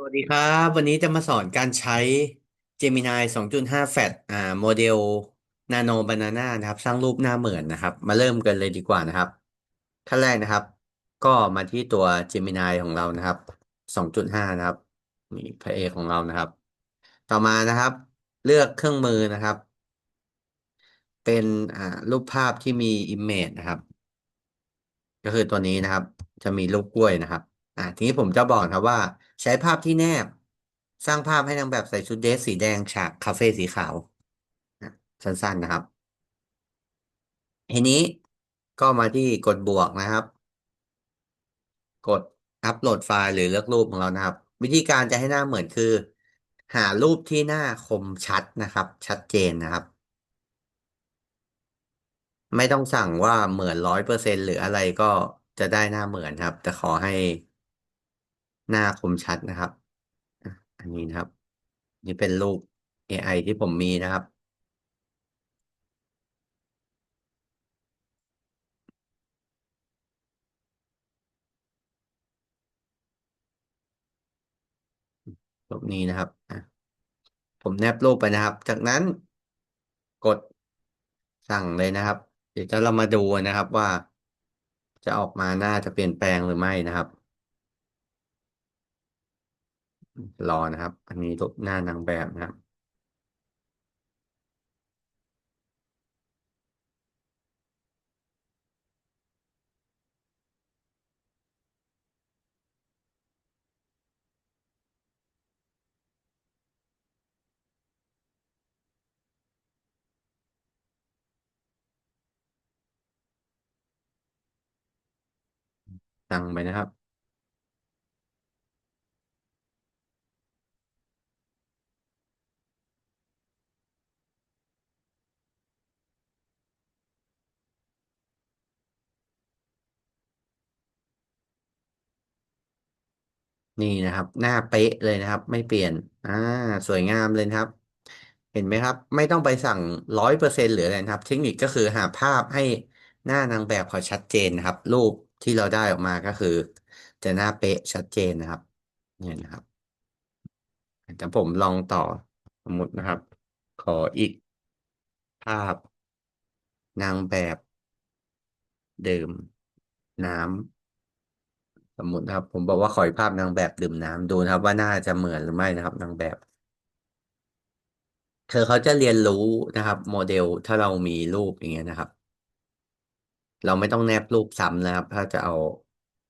สวัสดีครับ วันนี้จะมาสอนการใช้ Gemini 2.5 Fat อ่าโมเดล Nano Banana นะครับ สร้างรูปหน้าเหมือนนะครับ มาเริ่มกันเลยดีกว่านะครับ ขั้นแรกนะครับ ก็มาที่ตัว Gemini ของเรานะครับ 2.5 นะครับนี่พระเอกของเรานะครับ ต่อมานะครับ เลือกเครื่องมือนะครับ เป็นอ่ารูปภาพที่มี Image นะครับ ก็คือตัวนี้นะครับ จะมีรูปกล้วยนะครับ อ่าทีนี้ผมจะบอกนะครับว่า ใช้ภาพที่แนบ สร้างภาพให้นางแบบใส่ชุดเดรสสีแดงฉากคาเฟ่สีขาวนะสั้นๆนะครับ ทีนี้ก็มาที่กดบวกนะครับ กดอัปโหลดไฟล์หรือเลือกรูปของเรานะครับ วิธีการจะให้หน้าเหมือนคือ หารูปที่หน้าคมชัดนะครับ ชัดเจนนะครับ ไม่ต้องสั่งว่าเหมือนร้อยเปอร์เซ็นต์หรืออะไรก็จะได้หน้าเหมือนครับ แต่ขอให้ หน้าคมชัดนะครับ อันนี้นะครับ นี่เป็นรูป AI ที่ผมมีนะครับ รูปนี้นะครับ ผมแนบรูปไปนะครับ จากนั้นกดสั่งเลยนะครับ เดี๋ยวเรามาดูนะครับว่าจะออกมาหน้าจะเปลี่ยนแปลงหรือไม่นะครับ รอนะครับ อันนี้รูปหน้านางแบบนะครับสั่งไปนะครับ นี่นะครับ หน้าเป๊ะเลยนะครับ ไม่เปลี่ยน อ่า สวยงามเลยนะครับ เห็นไหมครับ ไม่ต้องไปสั่งร้อยเปอร์เซ็นต์หรืออะไรนะครับ เทคนิคก็คือหาภาพให้หน้านางแบบเขาชัดเจนนะครับ รูปที่เราได้ออกมาก็คือ จะหน้าเป๊ะชัดเจนนะครับเนี่ยนะครับแต่ผมลองต่อสมมตินะครับ ขออีกภาพ นางแบบดื่มน้ำ สมมตินะครับ ผมบอกว่าขออีกภาพนางแบบดื่มน้ำดูนะครับ ว่าน่าจะเหมือนหรือไม่นะครับ นางแบบ เธอเขาจะเรียนรู้นะครับ โมเดลถ้าเรามีรูปอย่างเงี้ยนะครับ เราไม่ต้องแนบรูปซ้ำนะครับ ถ้าจะเอา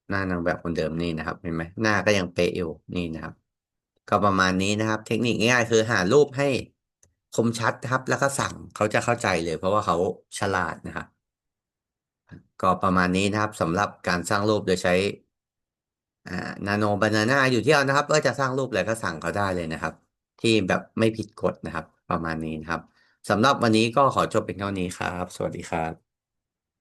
หน้านางแบบคนเดิมนี่นะครับ เห็นไหมหน้าก็ยังเป๊ะอยู่นี่นะครับ ก็ประมาณนี้นะครับ เทคนิคง่ายๆคือหารูปให้คมชัดครับ แล้วก็สั่งเขาจะเข้าใจเลย เพราะว่าเขาฉลาดนะครับ ก็ประมาณนี้นะครับสำหรับการสร้างรูปโดยใช้ อ่านาโนบานาน่าอยู่ที่เรานะครับก็จะสร้างรูปอะไรก็สั่งเขาได้เลยนะครับ ที่แบบไม่ผิดกฎนะครับ ประมาณนี้นะครับสำหรับวันนี้ก็ขอจบเป็นเท่านี้ครับ สวัสดีครับ